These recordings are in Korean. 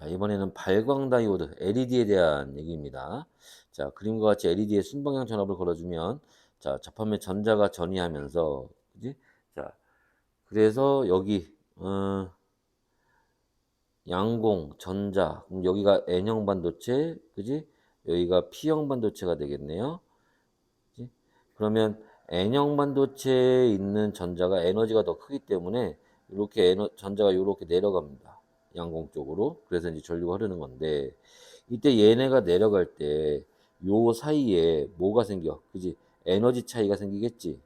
자, 이번에는 발광 다이오드 LED에 대한 얘기입니다. 자, 그림과 같이 LED에 순방향 전압을 걸어주면 자, 접하면 전자가 전이하면서 그지? 자, 그래서 여기 어, 양공 전자 그럼 여기가 N형 반도체 그지? 여기가 P형 반도체가 되겠네요. 그지? 그러면 N형 반도체에 있는 전자가 에너지가 더 크기 때문에 이렇게 에너, 전자가 이렇게 내려갑니다. 양공 쪽으로. 그래서 이제 전류가 흐르는 건데 이때 얘네가 내려갈 때 요 사이에 뭐가 생겨? 그지? 에너지 차이가 생기겠지.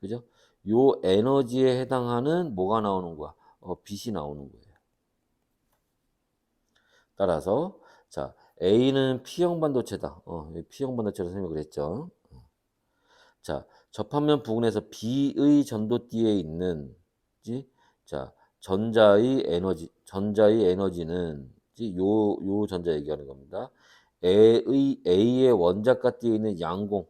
그죠? 요 에너지에 해당하는 뭐가 나오는 거야? 어, 빛이 나오는 거예요. 따라서 자 A는 P형 반도체다. 어, P형 반도체로 설명을 했죠. 자 접합면 부분에서 B의 전도띠에 있는 지? 자 전자의 에너지 전자의 에너지는 지? 요, 요 전자 얘기하는 겁니다. A의 A의 원자가 띠에 있는 양공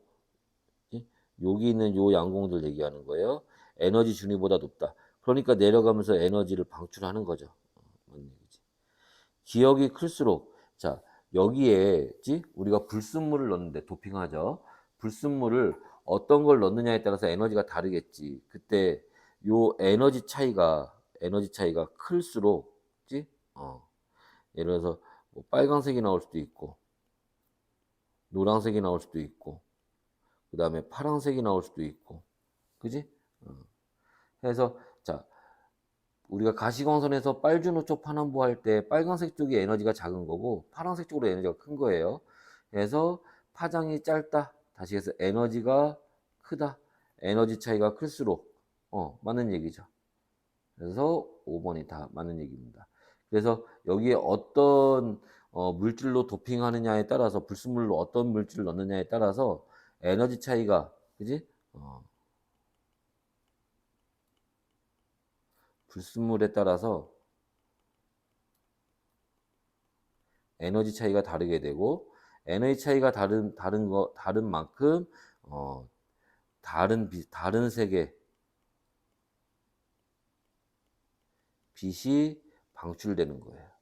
지? 여기 있는 요 양공들 얘기하는 거예요. 에너지 준위보다 높다. 그러니까 내려가면서 에너지를 방출하는 거죠. 기억이 클수록 자 여기에 지 우리가 불순물을 넣는데 도핑하죠. 불순물을 어떤 걸 넣느냐에 따라서 에너지가 다르겠지. 그때 요 에너지 차이가 에너지 차이가 클수록 지 어. 예를 들어서 뭐 빨강색이 나올 수도 있고 노란색이 나올 수도 있고 그 다음에 파란색이 나올 수도 있고 그지? 어. 그래서 자 우리가 가시광선에서 빨주노초 파남보 할 때 빨간색 쪽이 에너지가 작은 거고 파란색 쪽으로 에너지가 큰 거예요. 그래서 파장이 짧다. 다시 해서 에너지가 크다. 에너지 차이가 클수록 어, 맞는 얘기죠. 그래서 5번이 다 맞는 얘기입니다. 그래서 여기에 어떤 어, 물질로 도핑하느냐에 따라서 불순물로 어떤 물질을 넣느냐에 따라서 에너지 차이가 그지? 어, 불순물에 따라서 에너지 차이가 다르게 되고 차이가 다른 다른 거 다른 만큼 어 다른 비, 다른 색의 빛이 방출되는 거예요.